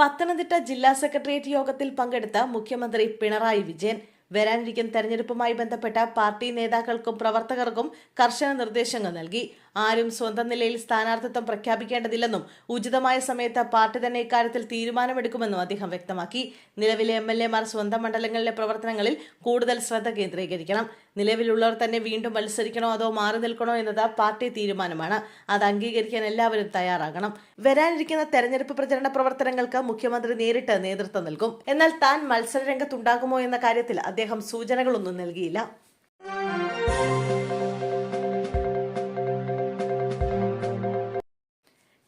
പത്തനംതിട്ട ജില്ലാ സെക്രട്ടേറിയറ്റ് യോഗത്തിൽ പങ്കെടുത്ത മുഖ്യമന്ത്രി പിണറായി വിജയൻ. വരാനിരിക്കുന്ന തെരഞ്ഞെടുപ്പുമായി ബന്ധപ്പെട്ട പാർട്ടി നേതാക്കൾക്കും പ്രവർത്തകർക്കും കർശന നിർദ്ദേശങ്ങൾ നൽകി. ആരും സ്വന്തം നിലയിൽ സ്ഥാനാർത്ഥിത്വം പ്രഖ്യാപിക്കേണ്ടതില്ലെന്നും ഉചിതമായ സമയത്ത് പാർട്ടി തന്നെ ഇക്കാര്യത്തിൽ തീരുമാനമെടുക്കുമെന്നും അദ്ദേഹം വ്യക്തമാക്കി. നിലവിലെ എം എൽ എമാർ സ്വന്തം മണ്ഡലങ്ങളിലെ പ്രവർത്തനങ്ങളിൽ കൂടുതൽ ശ്രദ്ധ കേന്ദ്രീകരിക്കണം. നിലവിലുള്ളവർ തന്നെ വീണ്ടും മത്സരിക്കണോ അതോ മാറി നിൽക്കണോ എന്നത് പാർട്ടി തീരുമാനമാണ്. അത് അംഗീകരിക്കാൻ എല്ലാവരും തയ്യാറാകണം. വരാനിരിക്കുന്ന തെരഞ്ഞെടുപ്പ് പ്രചരണ പ്രവർത്തനങ്ങൾക്ക് മുഖ്യമന്ത്രി നേരിട്ട് നേതൃത്വം നൽകും. എന്നാൽ താൻ മത്സര രംഗത്തുണ്ടാകുമോ എന്ന കാര്യത്തിൽ അദ്ദേഹം സൂചനകളൊന്നും നൽകിയില്ല.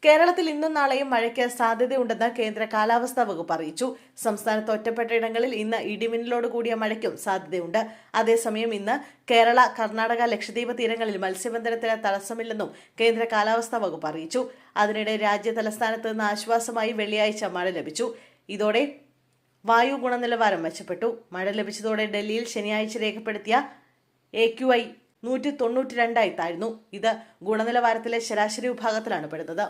കേരളത്തിൽ ഇന്നും നാളെയും മഴയ്ക്ക് സാധ്യതയുണ്ടെന്ന് കേന്ദ്ര കാലാവസ്ഥാ വകുപ്പ് അറിയിച്ചു. സംസ്ഥാനത്ത് ഒറ്റപ്പെട്ട ഇടങ്ങളിൽ ഇന്ന് ഇടിമിന്നലോട് കൂടിയ മഴയ്ക്കും സാധ്യതയുണ്ട്. അതേസമയം ഇന്ന് കേരള കർണാടക ലക്ഷദ്വീപ് തീരങ്ങളിൽ മത്സ്യബന്ധനത്തിന് തടസ്സമില്ലെന്നും കേന്ദ്ര കാലാവസ്ഥാ വകുപ്പ് അറിയിച്ചു. അതിനിടെ രാജ്യ തലസ്ഥാനത്ത് നിന്ന് ആശ്വാസമായി വെള്ളിയാഴ്ച മഴ ലഭിച്ചു. ഇതോടെ വായു ഗുണനിലവാരം മെച്ചപ്പെട്ടു. മഴ ലഭിച്ചതോടെ ഡൽഹിയിൽ ശനിയാഴ്ച രേഖപ്പെടുത്തിയ എ ക്യു ഐ നൂറ്റി തൊണ്ണൂറ്റി രണ്ടായി താഴ്ന്നു. ഇത് ഗുണനിലവാരത്തിലെ ശരാശരി വിഭാഗത്തിലാണ് പെടുന്നത്.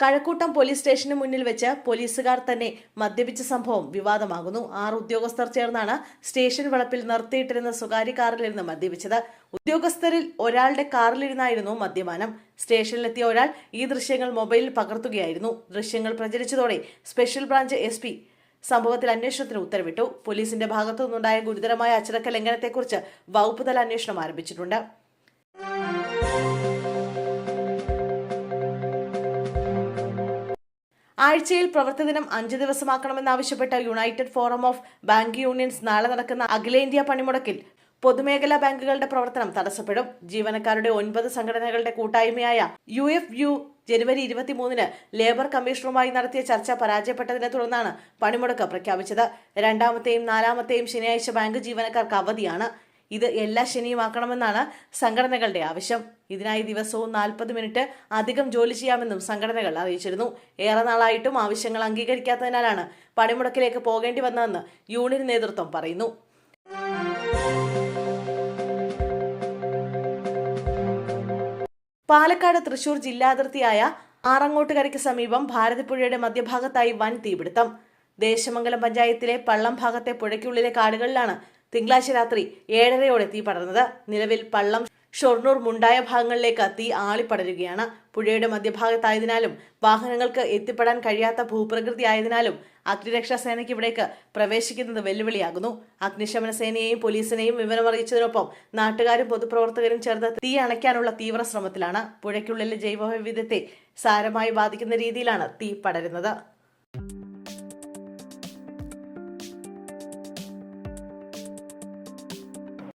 കഴക്കൂട്ടം പോലീസ് സ്റ്റേഷന് മുന്നിൽ വെച്ച് പോലീസുകാർ തന്നെ മദ്യപിച്ച സംഭവം വിവാദമാകുന്നു. ആറ് ഉദ്യോഗസ്ഥർ ചേർന്നാണ് സ്റ്റേഷൻ വളപ്പിൽ നിർത്തിയിട്ടിരുന്ന സ്വകാര്യ കാറിലിരുന്ന് മദ്യപിച്ചത്. ഉദ്യോഗസ്ഥരിൽ ഒരാളുടെ കാറിലിരുന്നായിരുന്നു മദ്യപാനം. സ്റ്റേഷനിലെത്തിയ ഒരാൾ ഈ ദൃശ്യങ്ങൾ മൊബൈലിൽ പകർത്തുകയായിരുന്നു. ദൃശ്യങ്ങൾ പ്രചരിച്ചതോടെ സ്പെഷ്യൽ ബ്രാഞ്ച് എസ് സംഭവത്തിൽ അന്വേഷണത്തിന് ഉത്തരവിട്ടു. പോലീസിന്റെ ഭാഗത്തു നിന്നുണ്ടായ ഗുരുതരമായ അച്ചടക്ക ലംഘനത്തെക്കുറിച്ച് വകുപ്പ് തല അന്വേഷണം ആരംഭിച്ചിട്ടുണ്ട്. ആഴ്ചയിൽ പ്രവൃത്തി ദിനം അഞ്ച് ദിവസമാക്കണമെന്നാവശ്യപ്പെട്ട United Forum of Bank Unions നാളെ നടക്കുന്ന അഖിലേന്ത്യാ പണിമുടക്കിൽ പൊതുമേഖലാ ബാങ്കുകളുടെ പ്രവർത്തനം തടസ്സപ്പെടും. ജീവനക്കാരുടെ ഒൻപത് സംഘടനകളുടെ കൂട്ടായ്മയായ യു എഫ് യു ജനുവരി ഇരുപത്തിമൂന്നിന് ലേബർ കമ്മീഷണറുമായി നടത്തിയ ചർച്ച പരാജയപ്പെട്ടതിനെ തുടർന്നാണ് പണിമുടക്ക് പ്രഖ്യാപിച്ചത്. രണ്ടാമത്തെയും നാലാമത്തെയും ശനിയാഴ്ച ബാങ്ക് ജീവനക്കാർക്ക് അവധിയാണ്. ഇത് എല്ലാ ശനിയും ആക്കണമെന്നാണ് സംഘടനകളുടെ ആവശ്യം. ഇതിനായി ദിവസവും നാൽപ്പത് മിനിറ്റ് അധികം ജോലി ചെയ്യാമെന്നും സംഘടനകൾ അറിയിച്ചിരുന്നു. ഏറെ നാളായിട്ടും ആവശ്യങ്ങൾ അംഗീകരിക്കാത്തതിനാലാണ് പണിമുടക്കിലേക്ക് പോകേണ്ടി വന്നതെന്ന് യൂണിയൻ നേതൃത്വം പറയുന്നു. പാലക്കാട് തൃശൂർ ജില്ലാതിർത്തിയായ ആറങ്ങോട്ടുകരയ്ക്ക് സമീപം ഭാരതിപ്പുഴയുടെ മധ്യഭാഗത്തായി വൻ തീപിടുത്തം. ദേശമംഗലം പഞ്ചായത്തിലെ പള്ളം ഭാഗത്തെ പുഴയ്ക്കുള്ളിലെ കാടുകളിലാണ് തിങ്കളാഴ്ച രാത്രി ഏഴരയോടെ തീ പടർന്നത്. നിലവിൽ പള്ളം ഷൊർണൂർ മുണ്ടായ ഭാഗങ്ങളിലേക്ക് തീ ആളിപ്പടരുകയാണ്. പുഴയുടെ മധ്യഭാഗത്തായതിനാലും വാഹനങ്ങൾക്ക് എത്തിപ്പെടാൻ കഴിയാത്ത ഭൂപ്രകൃതി ആയതിനാലും അഗ്നിരക്ഷാ സേനയ്ക്ക് ഇവിടേക്ക് പ്രവേശിക്കുന്നത് വെല്ലുവിളിയാകുന്നു. അഗ്നിശമന സേനയെയും പോലീസിനെയും വിവരമറിയിച്ചതിനൊപ്പം നാട്ടുകാരും പൊതുപ്രവർത്തകരും ചേർന്ന് തീ അണയ്ക്കാനുള്ള തീവ്ര ശ്രമത്തിലാണ് പുഴയ്ക്കുള്ളിലെ ജൈവവൈവിധ്യത്തെ സാരമായി ബാധിക്കുന്ന രീതിയിലാണ് തീ പടരുന്നത്.